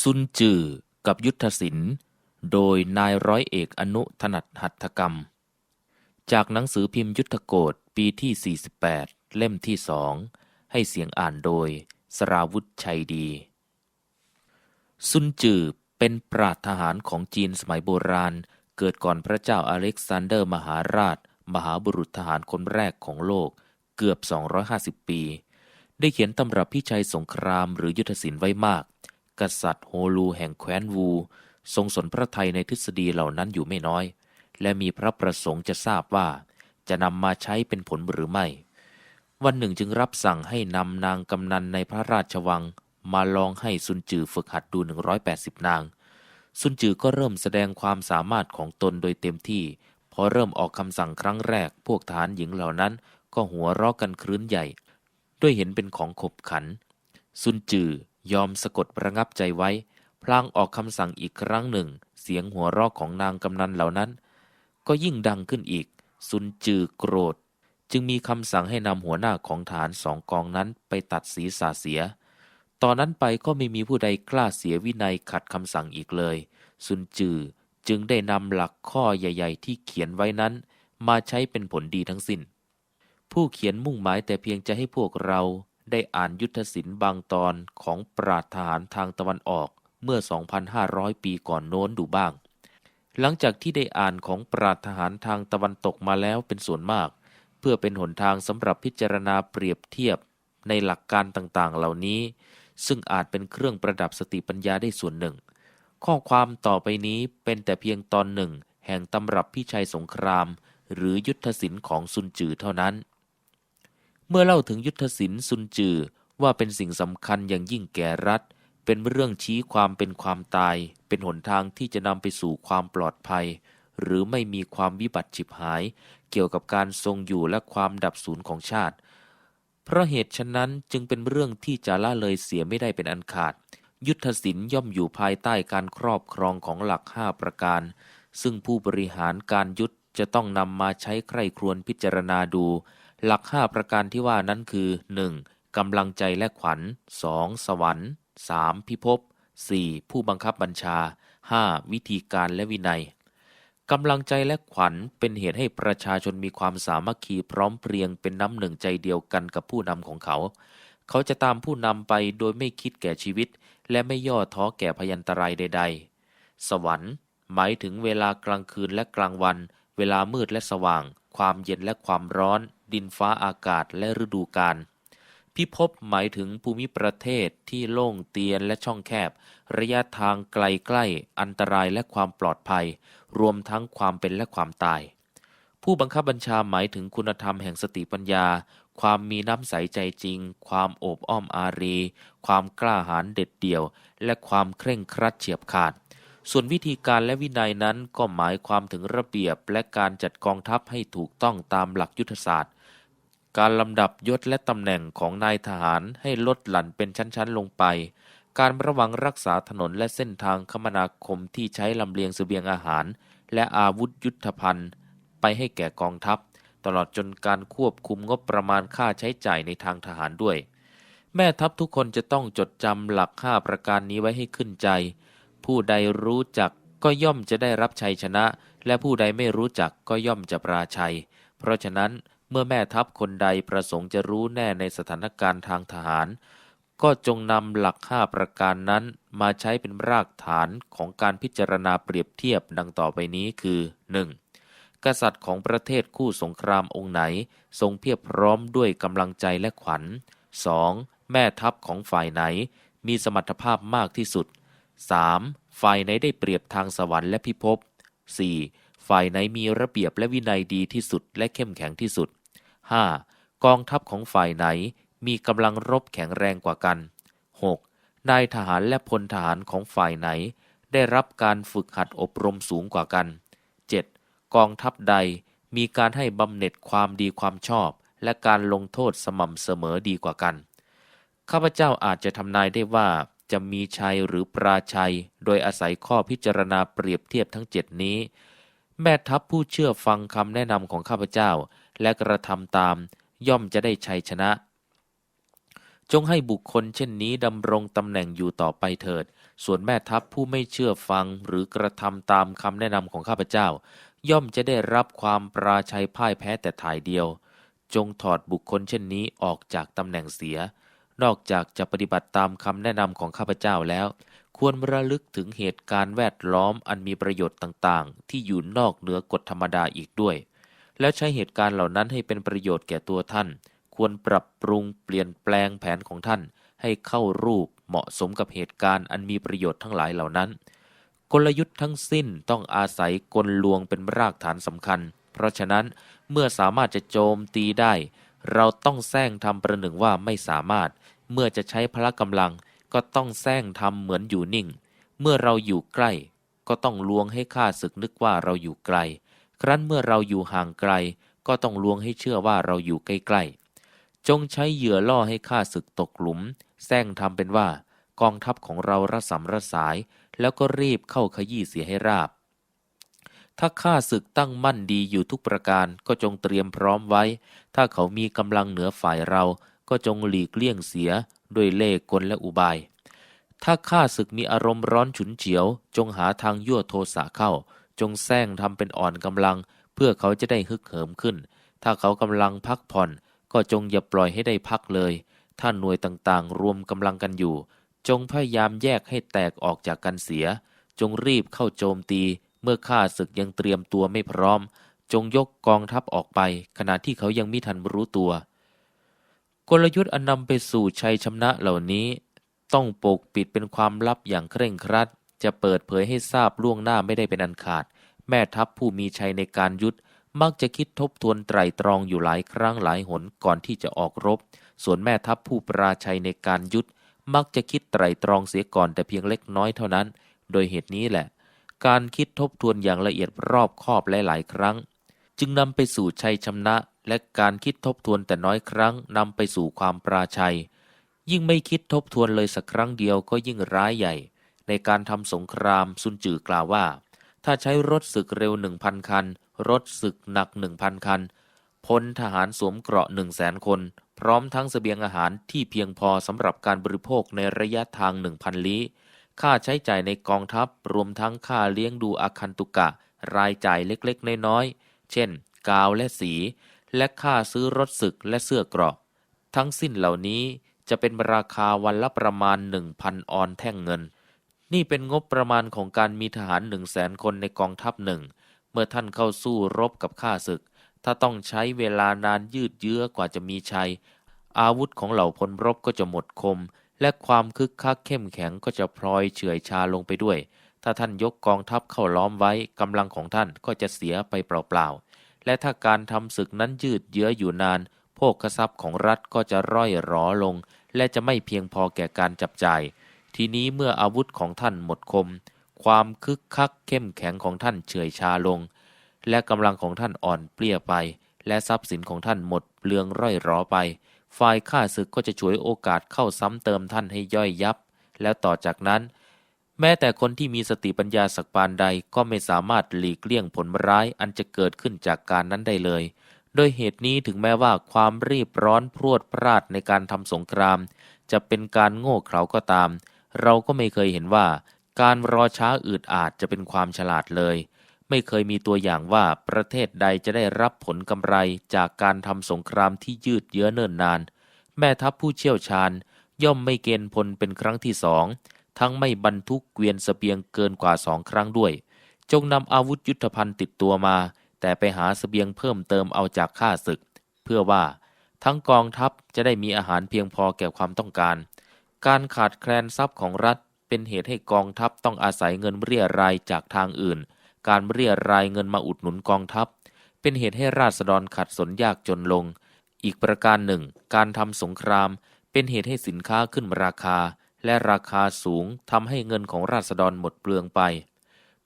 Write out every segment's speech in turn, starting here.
ซุนจือกับยุทธศิลป์โดยนายร้อยเอกอนุถนัดหัตถกรรม จากหนังสือพิมพ์ยุทธโกฎปีที่ 48 เล่มที่สองให้เสียงอ่านโดยสราวุธชัยดี ซุนจือเป็นปราชญ์ทหารของจีนสมัยโบราณ เกิดก่อนพระเจ้าอเล็กซานเดอร์มหาราช มหาบุรุษทหารคนแรกของโลกเกือบ 250 ปี ได้เขียนตำรับพิชัยสงครามหรือยุทธศิลป์ไว้มาก กษัตริย์โฮลูแห่งแคว้นวู ทรงสนพระไทยในทฤษฎีเหล่านั้นอยู่ไม่น้อย และมีพระประสงค์จะทราบว่า จะนำมาใช้เป็นผลหรือไม่ วันหนึ่งจึงรับสั่งให้นำนางกำนันในพระราชวัง มาลองให้ซุนจือฝึกหัดดู 180 นาง ซุนจือก็เริ่มแสดงความสามารถของตนโดยเต็มที่พอเริ่มออกคำสั่งครั้งแรก พวกทหารหญิงเหล่านั้น ก็หัวเราะกันครื้นใหญ่ ด้วยเห็นเป็นของขบขัน ซุนจือ ยอมสะกดระงับใจไว้ พลางออกคำสั่งอีกครั้งหนึ่ง เสียงหัวเราะของนางกำนันเหล่านั้น ก็ยิ่งดังขึ้นอีก ซุนจือโกรธ จึงมีคำสั่งให้นำหัวหน้าของฐานสองกองนั้นไปตัดศีรษะเสีย ตอนนั้นไปก็ไม่มีผู้ใดกล้าเสียวินัยขัดคำสั่งอีกเลย ซุนจือจึงได้นำหลักข้อใหญ่ ๆ ที่เขียนไว้นั้น มาใช้เป็นผลดีทั้งสิ้น ผู้เขียนมุ่งหมายแต่เพียงจะให้พวกเรา ได้อ่านยุทธศิลป์บางตอนของปราดทหารทางตะวันออกเมื่อ 2,500 ปีก่อนโน้นดูบ้าง หลังจากที่ได้อ่านของปราดทหารทางตะวันตกมาแล้วเป็นส่วนมาก เพื่อเป็นหนทางสำหรับพิจารณาเปรียบเทียบในหลักการต่างๆ เหล่านี้ ซึ่งอาจเป็นเครื่องประดับสติปัญญาได้ส่วนหนึ่ง ข้อความต่อไปนี้เป็นแต่เพียงตอนหนึ่ง แห่งตำรับพิชัยสงคราม หรือยุทธศิลป์ของซุนจือเท่านั้น เมื่อเล่าถึงยุทธศิลป์ซุนจือว่าเป็นสิ่งสำคัญอย่างยิ่งแก่รัฐ เป็นเรื่องชี้ความเป็นความตาย เป็นหนทางที่จะนำไปสู่ความปลอดภัย หรือไม่มีความวิบัติฉิบหาย เกี่ยวกับการทรงอยู่และความดับสูญของชาติ เพราะเหตุฉะนั้นจึงเป็นเรื่องที่จะละเลยเสียไม่ได้เป็นอันขาด ยุทธศิลป์ย่อมอยู่ภายใต้การครอบครองของหลักห้าประการ ซึ่งผู้บริหารการยุทธจะต้องนำมาใช้ใคร่ครวญพิจารณาดู หลักห้าประการที่ว่านั้นคือ 1. กำลังใจและขวัญ 2. สวรรค์ 3. พิภพ 4. ผู้บังคับบัญชา 5. วิธีการและวินัยกำลังใจและขวัญเป็นเหตุให้ประชาชนมีความสามัคคีพร้อมเพรียงเป็นน้ำหนึ่งใจเดียวกันกับผู้นำของเขา เขาจะตามผู้นำไปโดยไม่คิดแก่ชีวิต และไม่ย่อท้อแก่พยันตรายใด ๆ สวรรค์ หมายถึงเวลากลางคืนและกลางวัน เวลามืดและสว่าง ความเย็นและความร้อน ดินฟ้าอากาศและฤดูกาลพิภพหมายถึงภูมิประเทศที่โล่งเตียนและช่องแคบ ระยะทางไกลใกล้ อันตรายและความปลอดภัย รวมทั้งความเป็นและความตาย ผู้บังคับบัญชาหมายถึงคุณธรรมแห่งสติปัญญา ความมีน้ำใสใจจริง ความโอบอ้อมอารี ความกล้าหาญเด็ดเดี่ยว และความเคร่งครัดเฉียบขาด ส่วนวิธีการและวินัยนั้นก็หมายความถึงระเบียบและการจัดกองทัพให้ถูกต้องตามหลักยุทธศาสตร์ การลำดับยศและตำแหน่งของนายทหารให้ลดหลั่นเป็นชั้นๆลงไป การระวังรักษาถนนและเส้นทางคมนาคมที่ใช้ลำเลียงเสบียงอาหาร และอาวุธยุทธภัณฑ์ ไปให้แก่กองทัพ ตลอดจนการควบคุมงบประมาณค่าใช้จ่ายในทางทหารด้วย แม่ทัพทุกคนจะต้องจดจำหลักห้าประการนี้ไว้ให้ขึ้นใจ ผู้ใดรู้จักก็ย่อมจะได้รับชัยชนะ และผู้ใดไม่รู้จักก็ย่อมจะปราชัย เพราะฉะนั้นเมื่อแม่ทัพคนใดประสงค์จะรู้แน่ในสถานการณ์ทางทหาร ก็จงนำหลักห้าประการนั้นมาใช้เป็นรากฐานของการพิจารณาเปรียบเทียบดังต่อไปนี้คือ 1. กษัตริย์ของประเทศคู่สงครามองค์ไหน ทรงเพียบพร้อมด้วยกำลังใจและขวัญ 2. แม่ทัพของฝ่ายไหน มีสมรรถภาพมากที่สุด 3. ฝ่ายไหนได้เปรียบทางสวรรค์และพิภพ 4. ฝ่ายไหนมีระเบียบและวินัยดีที่สุดและเข้มแข็งที่สุด 5. กองทัพของฝ่ายไหนมีกำลังรบแข็งแรงกว่ากัน 6. นายทหารและพลทหารของฝ่ายไหน ได้รับการฝึกหัดอบรมสูงกว่ากัน 7. กองทัพใดมีการให้บำเหน็จความดีความชอบ และการลงโทษสม่ำเสมอดีกว่ากัน ข้าพเจ้าอาจจะทำนายได้ว่า จะมีชัยหรือปราชัย โดยอาศัยข้อพิจารณาเปรียบเทียบทั้งเจ็ดนี้ แม่ทัพผู้เชื่อฟังคำแนะนำของข้าพเจ้า และกระทำตาม ย่อมจะได้ชัยชนะ จงให้บุคคลเช่นนี้ดำรงตำแหน่งอยู่ต่อไปเถิด ส่วนแม่ทัพผู้ไม่เชื่อฟังหรือกระทำตามคำแนะนำของข้าพเจ้า ย่อมจะได้รับความปราชัยพ่ายแพ้แต่ถ่ายเดียว จงถอดบุคคลเช่นนี้ออกจากตำแหน่งเสีย นอกจากจะปฏิบัติตามคำแนะนำของข้าพเจ้าแล้ว ควรระลึกถึงเหตุการณ์แวดล้อมอันมีประโยชน์ต่างๆ ที่อยู่นอกเหนือกฎธรรมดาอีกด้วย แล้วใช้เหตุการณ์เหล่านั้นให้เป็นประโยชน์แก่ตัวท่าน ควรปรับปรุงเปลี่ยนแปลงแผนของท่าน ให้เข้ารูปเหมาะสมกับเหตุการณ์อันมีประโยชน์ทั้งหลายเหล่านั้น กลยุทธ์ทั้งสิ้นต้องอาศัยกลลวงเป็นรากฐานสำคัญ เพราะฉะนั้นเมื่อสามารถจะโจมตีได้ เราต้องแซงทำประหนึ่งว่าไม่สามารถ เมื่อจะใช้พละกำลังก็ต้องแซงทำเหมือนอยู่นิ่ง เมื่อเราอยู่ใกล้ ก็ต้องลวงให้ข้าศึกนึกว่าเราอยู่ไกล ครั้นเมื่อเราอยู่ห่างไกล ก็ต้องลวงให้เชื่อว่าเราอยู่ใกล้ๆ จงใช้เหยื่อล่อให้ข้าศึกตกหลุมแซงทำเป็นว่ากองทัพของเราระสำระสาย แล้วก็รีบเข้าขยี้เสียให้ราบ ถ้าข้าศึกตั้งมั่นดีอยู่ทุกประการก็จงเตรียมพร้อมไว้ ถ้าเขามีกำลังเหนือฝ่ายเรา ก็จงหลีกเลี่ยงเสียด้วยเล่ห์กลและอุบาย ถ้าข้าศึกมีอารมณ์ร้อนฉุนเฉียว จงหาทางยั่วโทสะเข้า จงแซงทำเป็นอ่อนกำลัง เพื่อเขาจะได้ฮึกเหิมขึ้น ถ้าเขากำลังพักผ่อน ก็จงอย่าปล่อยให้ได้พักเลย ถ้าหน่วยต่างๆ รวมกำลังกันอยู่ จงพยายามแยกให้แตกออกจากกันเสีย จงรีบเข้าโจมตี เมื่อข้าศึกยังเตรียมตัวไม่พร้อม จงยกกองทัพออกไป ขณะที่เขายังไม่ทันรู้ตัว กลยุทธ์อันนำไปสู่ชัยชนะเหล่านี้ ต้องปกปิดเป็นความลับอย่างเคร่งครัด จะเปิดเผยให้ทราบล่วงหน้าไม่ได้เป็นอันขาด แม่ทัพผู้มีชัยในการยุทธมักจะคิดทบทวนไตรตรองอยู่หลายครั้งหลายหนก่อนที่จะออกรบ ส่วนแม่ทัพผู้ปราชัยในการยุทธมักจะคิดไตรตรองเสียก่อนแต่เพียงเล็กน้อยเท่านั้น โดยเหตุนี้แหละ การคิดทบทวนอย่างละเอียดรอบคอบหลาย ๆ ครั้ง จึงนำไปสู่ชัยชนะ และการคิดทบทวนแต่น้อยครั้งนำไปสู่ความปราชัย ยิ่งไม่คิดทบทวนเลยสักครั้งเดียวก็ยิ่งร้ายใหญ่ ในการทำสงครามซุนจือกล่าวว่า ถ้าใช้รถศึกเร็วหนึ่งพันคัน รถศึกหนักหนึ่งพันคันพลทหารสวมเกราะหนึ่งแสนคน พร้อมทั้งเสบียงอาหารที่เพียงพอสำหรับการบริโภคในระยะทางหนึ่งพันลี้ ค่าใช้จ่ายในกองทัพรวมทั้งค่าเลี้ยงดูอาคันตุกะ รายจ่ายเล็กๆ น้อยๆ เช่น กาวและสี และค่าซื้อรถศึกและเสื้อเกราะ ทั้งสิ้นเหล่านี้จะเป็นราคาวันละประมาณ 1,000 ออนแท่งเงิน นี่เป็นงบประมาณของการมีทหารหนึ่งแสนคนในกองทัพหนึ่ง เมื่อท่านเข้าสู้รบกับข้าศึก ถ้าต้องใช้เวลานานยืดเยื้อกว่าจะมีชัย อาวุธของเหล่าพลรบก็จะหมดคม และความคึกคักเข้มแข็งก็จะพลอยเฉื่อยชาลงไปด้วย ถ้าท่านยกกองทัพเข้าล้อมไว้กำลังของท่านก็จะเสียไปเปล่าๆ และถ้าการทำศึกนั้นยืดเยื้ออยู่นาน โภคทรัพย์ของรัฐก็จะร่อยหรอลง และจะไม่เพียงพอแก่การจับจ่าย ทีนี้เมื่ออาวุธของท่านหมดคม ความคึกคักเข้มแข็งของท่านเฉื่อยชาลง และกำลังของท่านอ่อนเปลี้ยไป และทรัพย์สินของท่านหมดเปลืองร่อยหรอไป ฝ่ายข้าศึกก็จะฉวยโอกาสเข้าซ้ำเติมท่านให้ย่อยยับ แล้วต่อจากนั้น แม้แต่คนที่มีสติปัญญาสักปานใดก็ไม่สามารถหลีกเลี่ยงผลร้ายอันจะเกิดขึ้นจากการนั้นได้เลย โดยเหตุนี้ถึงแม้ว่าความรีบร้อนพรวดพราดในการทำสงคราม จะเป็นการโง่เขลาก็ตาม เราก็ไม่เคยเห็นว่า การรอช้าอืดอาจจะเป็นความฉลาดเลย ไม่เคยมีตัวอย่างว่าประเทศใดจะได้รับผลกำไรจากการทำสงครามที่ยืดเยื้อเนิ่นนาน แม่ทัพผู้เชี่ยวชาญ ย่อมไม่เกณฑ์พลเป็นครั้งที่สอง ทั้งไม่บรรทุกเกวียนสเสบียงเกินกว่าสองครั้งด้วย จงนำอาวุธยุทธภัณฑ์ติดตัวมา แต่ไปหาสเสบียงเพิ่มเติมเอาจากข้าศึก เพื่อว่าทั้งกองทัพจะได้มีอาหารเพียงพอแก่ความต้องการ การขาดแคลนทรัพย์ของรัฐเป็นเหตุให้กองทัพต้องอาศัยเงินเรียรายจากทางอื่น การเรียรายเงินมาอุดหนุนกองทัพ เป็นเหตุให้ราษฎรขัดสนยากจนลง อีกประการหนึ่ง การทำสงคราม เป็นเหตุให้สินค้าขึ้นราคา และราคาสูงทำให้เงินของราษฎรหมดเปลืองไป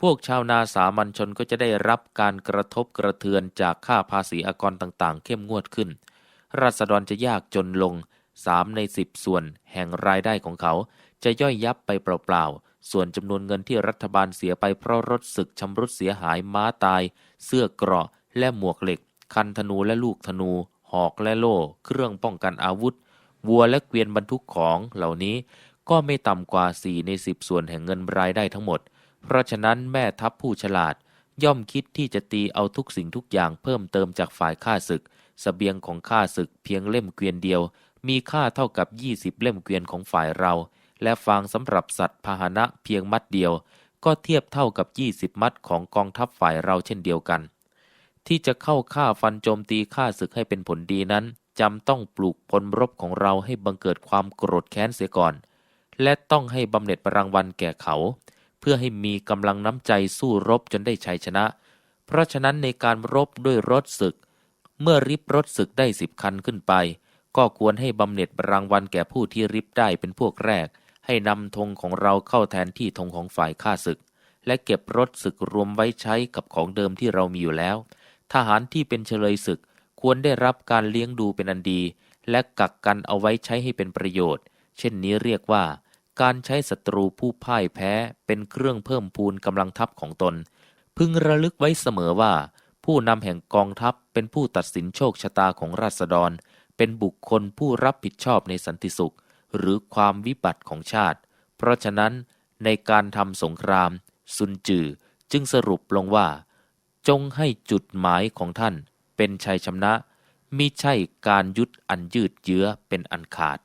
พวกชาวนาสามัญชนก็จะได้รับการกระทบกระเทือนจากค่าภาษีอากรต่างๆ เข้มงวดขึ้น ราษฎรจะยากจนลงสามในสิบส่วนแห่งรายได้ของเขาจะย่อยยับไปเปล่าๆ ส่วนจำนวนเงินที่รัฐบาลเสียไปเพราะรถศึกชำรุดเสียหายม้าตาย เสื้อเกราะ และหมวกเหล็ก คันธนูและลูกธนู หอกและโล่ เครื่องป้องกันอาวุธ วัวและเกวียนบรรทุกของเหล่านี้ก็ไม่ต่ำกว่า 4 ใน 10 ส่วนแห่งเงินรายได้ทั้งหมด เพราะฉะนั้นแม่ทัพผู้ฉลาด ย่อมคิดที่จะตีเอาทุกสิ่งทุกอย่างเพิ่มเติมจากฝ่ายข้าศึกสเสบียงของข้าศึกเพียงเล่มเกวียนเดียว มีค่าเท่ากับ 20 เล่มเกวียนของฝ่ายเรา และฟางสำหรับสัตว์พาหนะเพียงมัดเดียว ก็เทียบเท่ากับ 20 มัดของกองทัพฝ่ายเราเช่นเดียวกัน ที่จะเข้าฆ่าฟันโจมตีข้าศึกให้เป็นผลดีนั้นจำต้องปลูกพลรบของเราให้บังเกิดความโกรธแค้นเสียก่อน และต้องให้บำเหน็จรางวัลแก่เขา เพื่อให้มีกำลังน้ำใจสู้รบจนได้ชัยชนะ เพราะฉะนั้นในการรบด้วยรถศึก เมื่อริบรถศึกได้สิบคันขึ้นไป ก็ควรให้บำเหน็จรางวัลแก่ผู้ที่ริบได้เป็นพวกแรก ให้นำธงของเราเข้าแทนที่ธงของฝ่ายข้าศึก และเก็บรถศึกรวมไว้ใช้กับของเดิมที่เรามีอยู่แล้ว ทหารที่เป็นเฉลยศึกควรได้รับการเลี้ยงดูเป็นอันดี และกักกันเอาไว้ใช้ให้เป็นประโยชน์ เช่นนี้เรียกว่า การใช้ศัตรูผู้พ่ายแพ้เป็นเครื่องเพิ่มพูนกำลังทัพของตน พึงระลึกไว้เสมอว่า ผู้นำแห่งกองทัพเป็นผู้ตัดสินโชคชะตาของราษฎร เป็นบุคคลผู้รับผิดชอบในสันติสุข หรือความวิบัติของชาติ เพราะฉะนั้นในการทำสงคราม ซุนจือจึงสรุปลงว่า จงให้จุดหมายของท่านเป็นชัยชนะมิใช่การยุดอันยืดเยื้อเป็นอันขาด